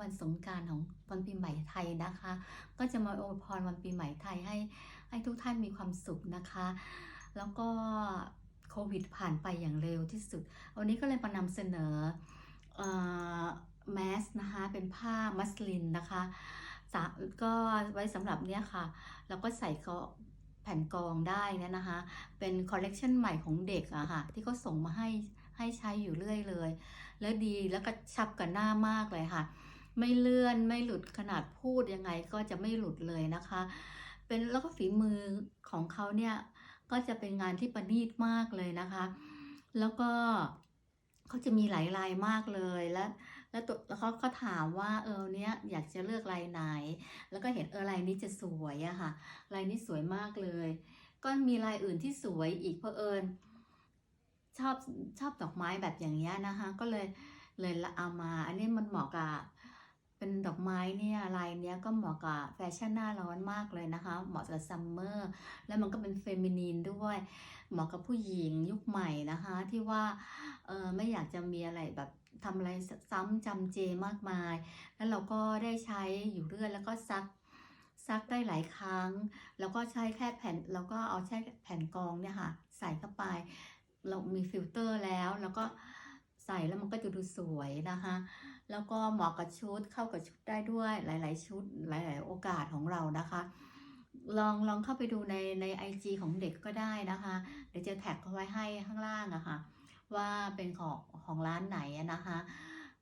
วันสงการของวันปีใหม่ไทยนะคะ ก็จะมาอวยพรวันปีใหม่ไทยให้ให้ทุกท่านมีความสุขนะคะ แล้วก็โควิดผ่านไปอย่างเร็วที่สุด วันนี้ก็เลยมานำเสนอแมสนะคะ เป็นผ้ามัสลินนะคะสะก็ไว้สำหรับเนี้ยค่ะ แล้วก็ใส่ก็แผ่นกองได้นะนะคะ เป็นคอลเลกชันใหม่ของเด็กอะค่ะ ที่เขาส่งมาให้ให้ใช้อยู่เรื่อยเลย แล้วดีแล้วก็ชับกับหน้ามากเลยค่ะ ไม่เลื่อนไม่หลุดขนาดพูดยังไงก็จะไม่หลุดเลยนะคะ เป็นแล้วก็ฝีมือของเขาเนี่ยก็จะเป็นงานที่ประณีตมากเลยนะคะ แล้วก็เขาจะมีหลายลายมากเลยแล้วแล้วตัวแล้วเขาก็ถามว่าเออเนี้ยอยากจะเลือกลายไหน แล้วก็เห็นเออลายนี้จะสวยอะค่ะลายนี้สวยมากเลย ก็มีลายอื่นที่สวยอีกเพอเอิญชอบชอบดอกไม้แบบอย่างเงี้ยนะคะ ก็เลยเลยเอามา อันนี้มันเหมาะกับ ดอกไม้เนี่ยลายเนี้ยก็เหมาะกับแฟชั่นหน้าร้อนมากเลยนะคะ เหมาะกับซัมเมอร์ แล้วมันก็เป็นเฟมินีนด้วย เหมาะกับผู้หญิงยุคใหม่นะคะ ที่ว่าเออไม่อยากจะมีอะไรแบบทำอะไรซ้ำจำเจมากมาย แล้วเราก็ได้ใช้อยู่เรื่อยแล้วก็ซักซักได้หลายครั้ง แล้วก็ใช้แค่แผ่นแล้วก็เอาแค่แผ่นกองเนี่ยค่ะ ใส่เข้าไป เรามีฟิลเตอร์แล้วแล้วก็ ใส่แล้วมันก็จะดูสวยนะคะ แล้วก็เหมาะกับชุดเข้ากับชุดได้ด้วยหลาย ๆ ชุดหลาย ๆ โอกาสของเรานะคะ ลองลองเข้าไปดูในใน IG ของเด็กก็ได้นะคะ เดี๋ยวจะแท็กเขาไว้ให้ข้างล่างอะคะ่ะว่าเป็นของของร้านไหนนะคะ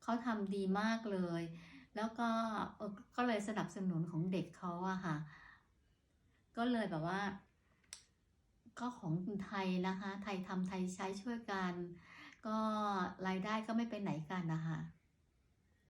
เขาทำดีมากเลย แล้วก็ก็เลยสนับสนุนของเด็กเขาอะค่ะ ก็เลยแบบว่า ก็ของไทยนะคะ ไทยทำไทยใช้ช่วยกัน ก็รายได้ก็ไม่ไปไหนกันนะคะ